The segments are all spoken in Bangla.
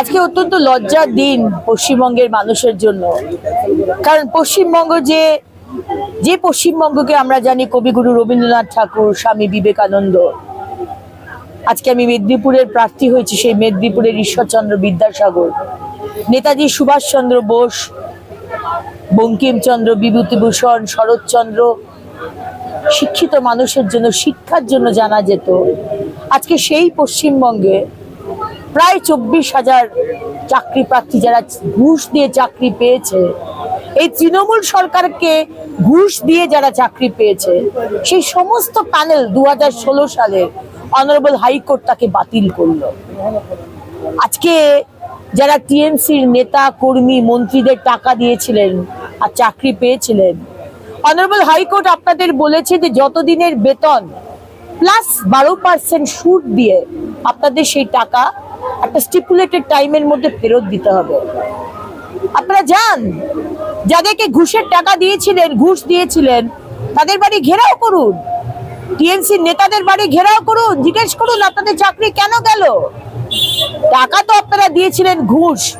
আজকে অত্যন্ত লজ্জার দিন পশ্চিমবঙ্গের মানুষের জন্য। কারণ পশ্চিমবঙ্গ যে যে পশ্চিমবঙ্গকে আমরা জানি কবিগুরু রবীন্দ্রনাথ ঠাকুর, স্বামী বিবেকানন্দ। আজকে আমি মেদিনীপুরের প্রার্থী হয়েছি সেই মেদিনীপুরের ঈশ্বরচন্দ্র বিদ্যাসাগর। নেতাজি সুভাষচন্দ্র বোস, বঙ্কিমচন্দ্র, বিভূতিভূষণ, শরৎচন্দ্র, শিক্ষিত মানুষের জন্য, শিক্ষার জন্য জানা যেত। আজকে সেই পশ্চিমবঙ্গে প্রায় চব্বিশ হাজার চাকরি প্রার্থী যারা ঘুষ দিয়ে চাকরি পেয়েছে। এই তৃণমূল সরকারকে ঘুষ দিয়ে যারা চাকরি পেয়েছে, সেই সমস্ত প্যানেল দু সালে অনারেবল হাইকোর্ট তাকে বাতিল করল। আজকে যারা টিএমসির নেতা, কর্মী, মন্ত্রীদের টাকা দিয়েছিলেন আর চাকরি পেয়েছিলেন অনারেবল হাইকোর্ট আপনাদের বলেছে যে যতদিনের বেতন প্লাস বারো পার্সেন্ট সুদ দিয়ে আপনাদের সেই টাকা একটা স্টিপুলেটেড টাইমের মধ্যে ফেরত দিতে হবে। আপনারা যান। যাদেরকে ঘুষের টাকা দিয়েছিলেন, ঘুষ দিয়েছিলেন, তাদের বাড়ি ঘেরাও করুন। টিএমসি নেতাদের বাড়ি ঘেরাও করুন। জিজ্ঞেস করুন, আপনাদের চাকরি কেন গেল? টাকা তো আপনারা দিয়েছিলেন, ঘুষ।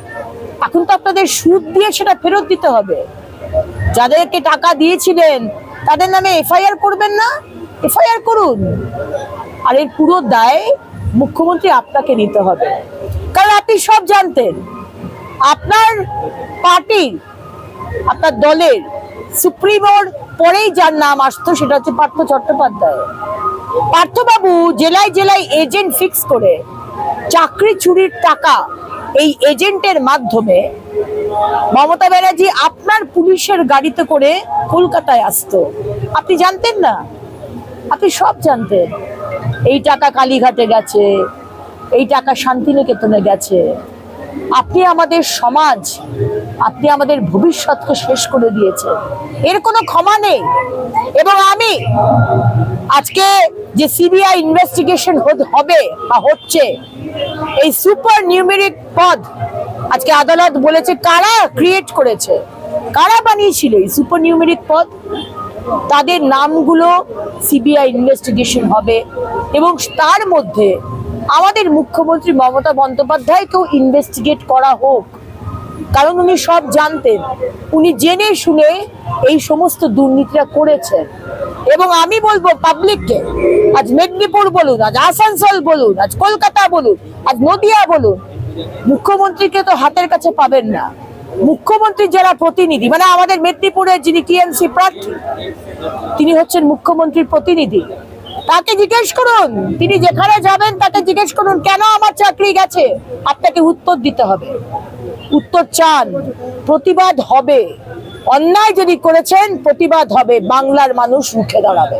এখন তো আপনাদের সুদ দিয়ে সেটা ফেরত দিতে হবে। যাদেরকে টাকা দিয়েছিলেন, তাদের নামে এফআইআর করবেন না? এফআইআর করুন। আর এর পুরো দায় মুখ্যমন্ত্রী আপনাকে নিতে হবে। কারণ আপনি সব জানতেন। আপনার পার্টির আপনার দলের সুপ্রিমোর পরেই যার নাম আসতো সেটা হচ্ছে পার্থ চট্টোপাধ্যায়। পার্থবাবু জেলায় জেলায় এজেন্ট ফিক্স করে চাকরি চুরির টাকা এই এজেন্টের মাধ্যমে মমতা ব্যানার্জি আপনার পুলিশের গাড়িতে করে কলকাতায় আসতো। আপনি জানতেন না? আপনি সব জানতেন। এই টাকা কালীঘাটে গেছে, এই টাকা শান্তিনিকেতনে গেছে। আপনি আমাদের সমাজ, আপনি আমাদের ভবিষ্যৎকে শেষ করে দিয়েছে। এর কোনো ক্ষমা নেই। এবং আমি আজকে যে সিবিআই ইনভেস্টিগেশন হবে বা হচ্ছে, এই সুপার নিউমেরিক পদ আজকে আদালত বলেছে কারা ক্রিয়েট করেছে, কারা বানিয়েছিল এই সুপার নিউমেরিক পদ? তাদের নামগুলো সিবিআই ইনভেস্টিগেশন হবে এবং তার মধ্যে আমাদের মুখ্যমন্ত্রী মমতা বন্দ্যোপাধ্যায়কেও ইনভেস্টিগেট করা হোক। কারণ উনি সব জানতেন। উনি জেনে শুনে এই সমস্ত দুর্নীতিটা করেছেন। এবং আমি বলব পাবলিককে আজ মেদিনীপুর বলুন, আজ আসানসোল বলুন, আজ কলকাতা বলুন, আজ নদিয়া বলুন, মুখ্যমন্ত্রীকে তো হাতের কাছে পাবেন না। মুখ্যমন্ত্রী যারা প্রতিনিধি মানে আমাদের মেদিনীপুরের যিনি টিএমসি প্রার্থী, তিনি হচ্ছেন মুখ্যমন্ত্রীর প্রতিনিধি। তাকে জিজ্ঞেস করুন, তিনি যেখানে যাবেন তাকে জিজ্ঞেস করুন, কেন আমার চাকরি গেছে? আপনাকে উত্তর দিতে হবে। উত্তর চান, প্রতিবাদ হবে। অন্যায় যদি করেছেন, প্রতিবাদ হবে। বাংলার মানুষ রুখে দাঁড়াবে।